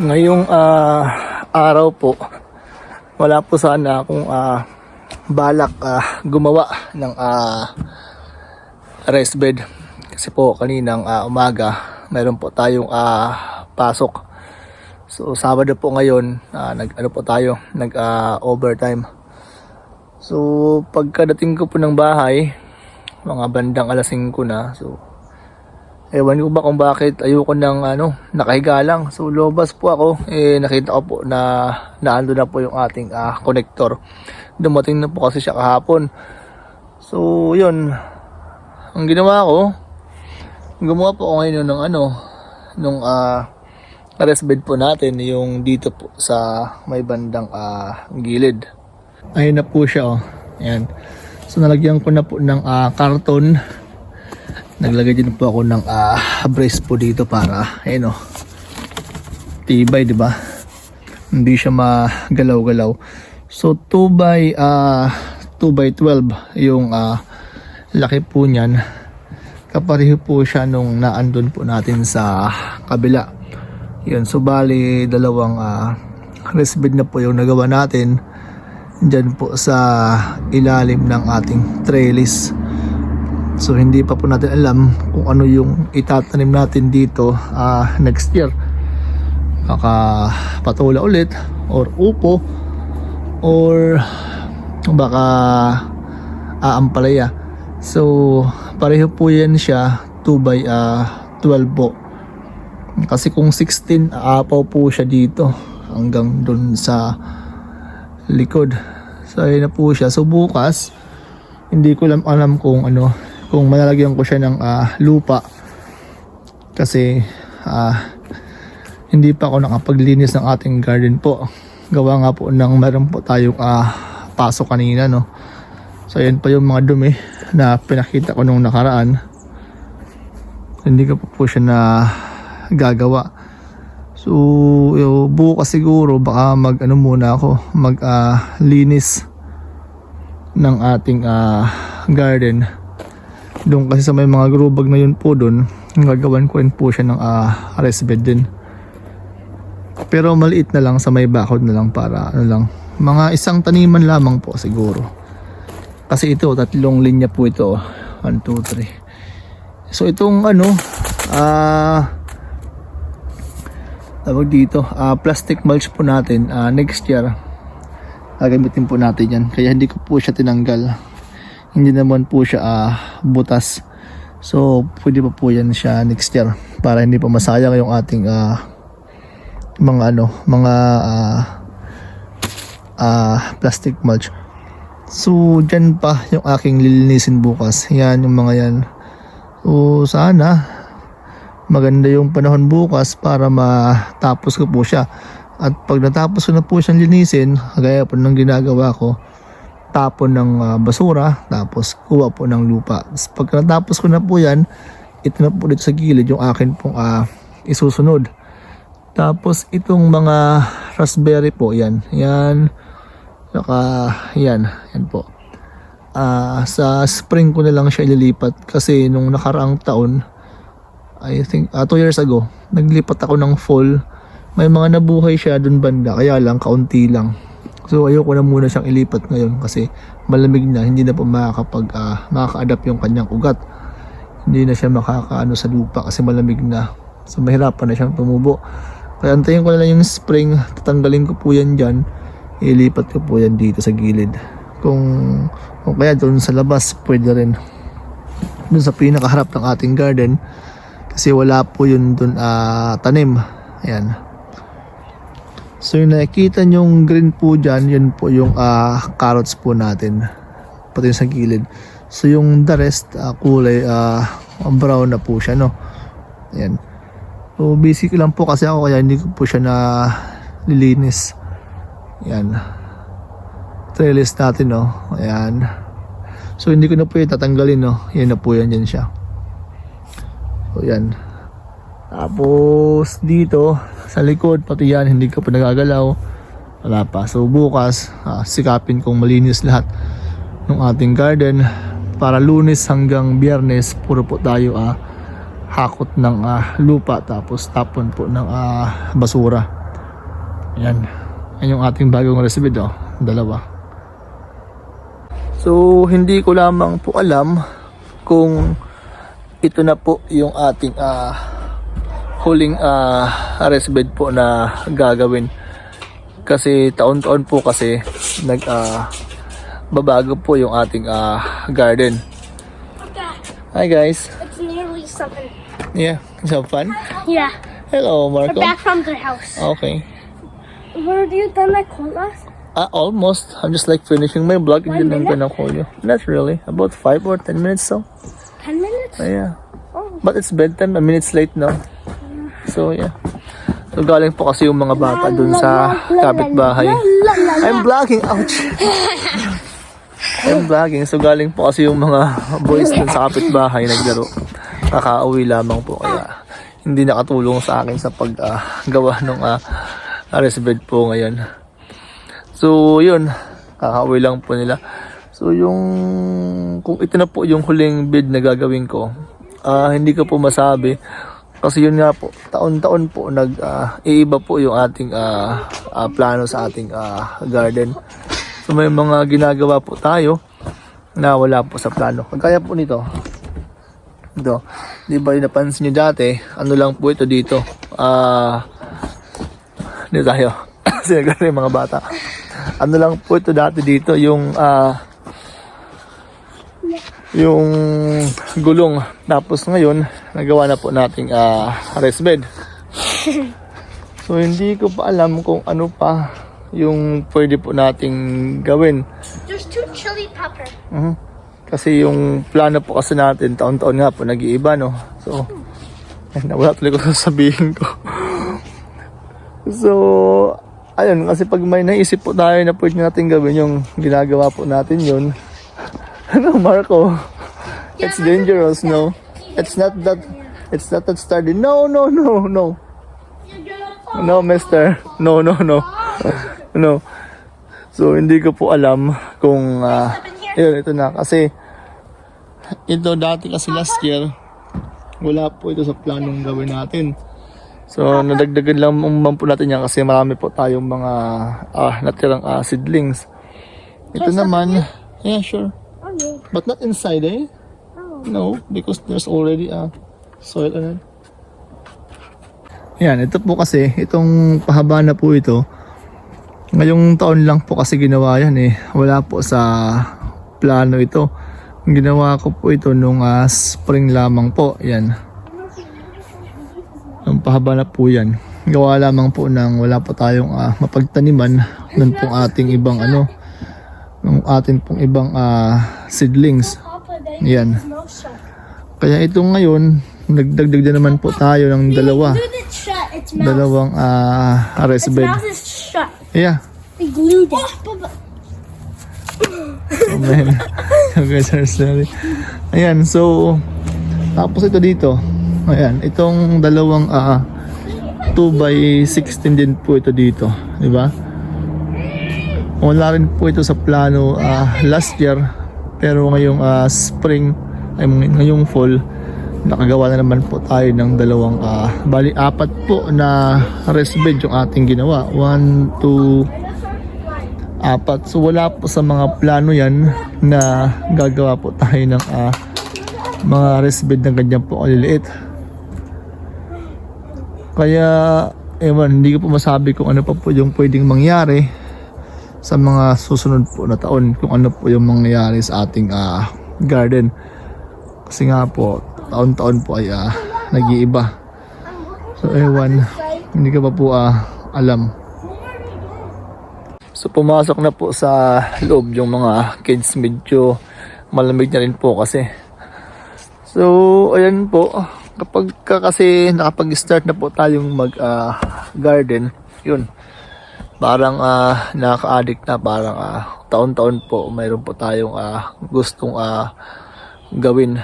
Ngayong ah, araw po, wala po sana akong ah, balak ah, gumawa ng ah, rest bed. Kasi po kaninang ah, umaga, meron po tayong ah, pasok. So Sabado po ngayon, ah, nag ano po tayo, nag ah, overtime. So pagkadating ko po ng bahay, mga bandang alas 5 na. So Ewan ko ba kung bakit ayoko nang ano, nakahiga lang. So lobas po ako, eh nakita ko po na naando na po yung ating ah, connector. Dumating na po kasi siya kahapon. So yun, ang ginawa ko, gumawa po ako ngayon ng ano, nung ah, rest bed po natin, yung dito po sa may bandang ah, gilid. Ayun na po siya oh. Ayan. So nalagyan ko na po ng ah, karton Naglagay din po ako ng ah, brace po dito para, ayun o, tibay, di ba? Hindi siya magalaw-galaw. So, 2 by, ah 2 by 12 yung ah, laki po niyan. Kapareho po siya nung naandun po natin sa kabila. Yun, so bali, dalawang rest bed na po yung nagawa natin dyan po sa ilalim ng ating trellis. So hindi pa po natin alam kung ano yung itatanim natin dito ah, next year. Baka patula ulit or upo or baka aampalaya. So pareho po yan siya 2 by ah, 12 po. Kasi kung 16 aapaw po siya dito hanggang dun sa likod. So ayun na po siya. So bukas hindi ko lang alam kung ano kung malalagyan ko siya ng ah, lupa. Kasi ah, hindi pa ako nakapaglinis ng ating garden po. Gawa nga po ng meron po tayong ah, pasok kanina no? So yan pa yung mga dumi na pinakita ko nung nakaraan. Hindi ko pa po siya na gagawa. So yo, bukas siguro baka mag ano muna ako mag ah, linis ng ating ah, garden doon kasi sa may mga grow bag na yun po doon, gagawan ko rin po siya ng uh, rest bed din. Pero maliit na lang sa may bakod na lang para ano lang, mga isang taniman lamang po siguro. Kasi ito, tatlong linya po ito. 1, 2, 3. So itong ano, ah tawag dito, ah, plastic mulch po natin ah, next year. Gagamitin po natin yan. Kaya hindi ko po siya tinanggal hindi naman po siya ah, butas. So pwede pa po yan siya next year para hindi pa masayang yung ating ah, mga ano mga ah, ah, plastic mulch. So dyan pa yung aking lilinisin bukas. Yan yung mga yan. So sana maganda yung panahon bukas para matapos ko po siya. At pag natapos ko na po siyang linisin gaya po ng ginagawa ko tapon ng ah, basura tapos kuha po ng lupa. Pag natapos ko na po yan, ito na po dito sa gilid yung akin pong ah, isusunod. Tapos itong mga raspberry po, yan. Yan. Saka, yan. Yan po. Ah, sa spring ko na lang siya ililipat kasi nung nakaraang taon, I think, 2 years ago, naglipat ako ng fall. May mga nabuhay siya dun banda, kaya lang, kaunti lang. So ayoko na muna siyang ilipat ngayon kasi malamig na, hindi na po makakapag uh, makaka-adapt yung kanyang ugat. Hindi na siya makakaano sa lupa kasi malamig na. So mahirapan na siyang tumubo. Kaya antayin ko na lang yung spring, tatanggalin ko po yan dyan, ilipat ko po yan dito sa gilid. Kung, kung kaya doon sa labas, pwede rin. Doon sa pinakaharap ng ating garden, kasi wala po yun doon uh, tanim. Ayan. So yung nakikita nyong green po dyan, yun po yung uh, carrots po natin. Pati sa gilid. So yung the rest, uh, kulay uh, brown na po siya, no? Ayan. So basic lang po kasi ako kaya hindi ko po siya na lilinis. Ayan. Trellis natin, no? Ayan. So hindi ko na po yung tatanggalin, no? Yan na po yan, yan siya. So yan. Tapos dito, sa likod pati yan hindi ka pa nagagalaw wala pa so bukas uh, sikapin kong malinis lahat ng ating garden para lunes hanggang biyernes puro po tayo uh, hakot ng uh, lupa tapos tapon po ng uh, basura Yan. Yan yung ating bagong recipe oh. Dalawa. So, hindi ko lamang po alam kung ito na po yung ating ah, huling uh, rest bed po na gagawin. Kasi taon-taon po kasi nag ah, babago po yung ating ah, garden. Hi guys. It's nearly seven. Yeah, it's have fun. Yeah, Hello, we're Marco. back from their house. Okay. Were you done that class? Ah, almost. I'm just like finishing my vlog. One lang ko minute? na call you. Not really. About 5 or 10 minutes so. Ten minutes? Ah, yeah. Oh. But it's bedtime. A minutes late now. So, yeah. So, galing po kasi yung mga bata dun sa kapitbahay. I'm vlogging. Ouch. I'm vlogging. So, galing po kasi yung mga boys dun sa kapitbahay naglaro. Kakauwi lamang po. Kaya, hindi nakatulong sa akin sa paggawa ng uh, rest bed po ngayon. So, yun. Kakauwi lang po nila. So, yung... Kung ito na po yung huling bid na gagawin ko, ah hindi ko po masabi. Kasi yun nga po, taon-taon po nag ah, iiba po yung ating ah, ah, plano sa ating ah, garden. So may mga ginagawa po tayo na wala po sa plano. Kagaya po nito. Ito. Di ba napansin nyo dati, ano lang po ito dito. Ah, dito tayo. Sinagara yung mga bata. Ano lang po ito dati dito, yung ah, yung gulong. Tapos ngayon, nagawa na po nating ah, rest bed. so hindi ko pa alam kung ano pa yung pwede po nating gawin. There's two chili pepper. Mhm. Kasi yung plano po kasi natin, taon-taon nga po, nag-iiba, no? So, ay, nawala tuloy ko sa sabihin ko. so, ayun, kasi pag may naisip po tayo na pwede natin gawin, yung ginagawa po natin yun. ano, Marco? It's dangerous, no? It's not that, it's not that started. No, no, no, no. No, mister. No, no, no. no. So, hindi ko po alam kung, ah, yun, ito na. Kasi, ito dati kasi last year, wala po ito sa planong gawin natin. So, nadagdagan lang naman po natin yan kasi marami po tayong mga ah, natirang ah, seedlings. Ito naman, yeah, sure. Oh. But not inside, eh? No, because there's already a soil on it. Yan, ito po kasi, itong pahaba na po ito, ngayong taon lang po kasi ginawa yan eh. Wala po sa plano ito. Ginawa ko po ito nung ah, spring lamang po. Yan. Ang pahaba na po yan. Gawa lamang po ng wala po tayong ah, mapagtaniman ng pong ating ibang ano, ng ating pong ibang ah, seedlings. Yan. Kaya ito ngayon, nagdagdag din naman po tayo ng dalawa. Dalawang ah, rest Its bed. Yeah. They glued it. Oh. Oh, man. okay, sir, sorry. Ayan, so, tapos ito dito. Ayan, itong dalawang ah 2 by 16 din po ito dito. Di ba? Wala rin po ito sa plano ah, last year. Pero ngayong ah, spring, ay ngayong fall, nakagawa na naman po tayo ng dalawang ah, bali apat po na rest bed yung ating ginawa. 1, 2, apat. So wala po sa mga plano yan na gagawa po tayo ng ah, mga rest bed ng ganyan po kaliliit. Kaya, ewan, hindi ko po masabi kung ano pa po yung pwedeng mangyari sa mga susunod po na taon kung ano po yung mangyayari sa ating ah, garden. Kasi nga po, taon-taon po ay ah, nag-iiba. So ewan, hindi ka pa po ah, alam. So pumasok na po sa loob yung mga kids medyo malamig na rin po kasi. So ayan po kapag ka kasi nakapag-start na po tayong mag ah, garden, yun. Parang ah, nakaka-addict na parang ah, taon-taon po mayroon po tayong ah, gustong ah, gawin.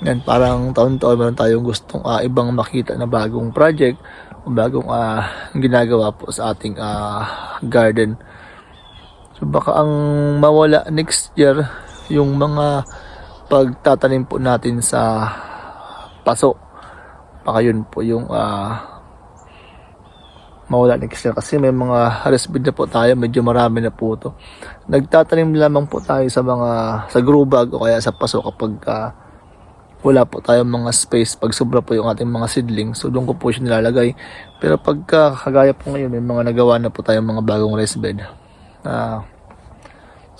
Yan, parang taon-taon meron tayong gustong ah, ibang makita na bagong project o bagong ah, ginagawa po sa ating ah, garden. So baka ang mawala next year yung mga pagtatanim po natin sa paso. Baka yun po yung ah, mawala next year kasi may mga bed na po tayo. Medyo marami na po to. Nagtatanim lamang po tayo sa mga sa grow bag o kaya sa paso kapag ah, wala po tayong mga space pag sobra po yung ating mga seedling so doon ko po siya nilalagay. Pero pagka kagaya po ngayon may mga nagawa na po tayong mga bagong rest bed na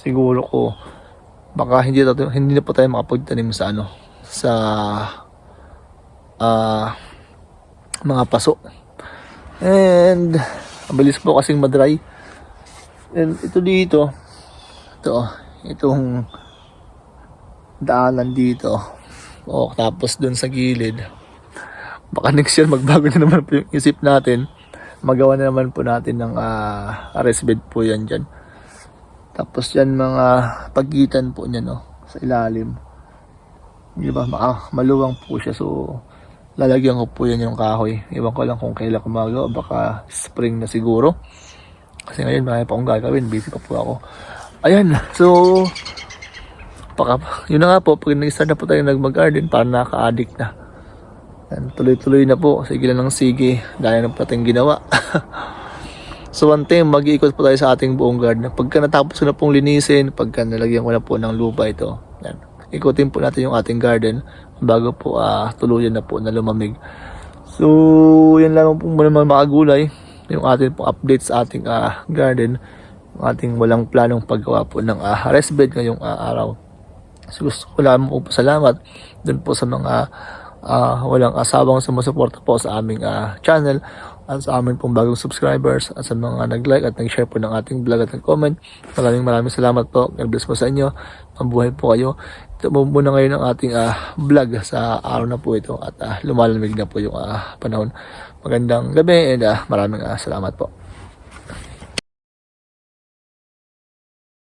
siguro ko baka hindi na, hindi na po tayo makapagtanim sa ano sa ah mga paso and ang bilis po kasing madry. And ito dito ito itong daanan dito. O tapos dun sa gilid. Baka next year magbago na naman po yung isip natin. Magawa na naman po natin ng uh, rest bed po yan dyan. Tapos yan mga pagitan po niya no sa ilalim. Di ba? Ma- maluwang po siya. So lalagyan ko po yan yung kahoy. Iwan ko lang kung kailan ko magawa baka spring na siguro. Kasi ngayon marami pa akong gagawin. Busy pa po ako. Ayan. So Paka, yun na nga po, pag nag-start na po tayo nag-garden, parang nakaka-addict na. Yan, tuloy-tuloy na po, sige lang ng sige, na po tayong ginawa. so one time, mag-iikot po tayo sa ating buong garden. Pagka natapos ko na pong linisin, pagka nalagyan ko na po ng lupa ito, yan, ikutin po natin yung ating garden bago po ah, tuluyan na po na lumamig. So, yan lang po muna mga makagulay, yung ating po update sa ating ah, garden, yung ating walang planong paggawa po ng ah, rest bed ngayong ah, araw. So gusto ko lamang po salamat dun po sa mga ah, walang asawang sumusuporta po sa aming ah, channel at sa amin pong bagong subscribers at sa mga nag-like at nag-share po ng ating vlog at nag-comment. Maraming maraming salamat po. God bless po sa inyo. Mabuhay po kayo. Ito po muna ngayon ang ating ah, vlog sa araw na po ito at ah, lumalamig na po yung ah, panahon. Magandang gabi and ah, maraming ah, salamat po.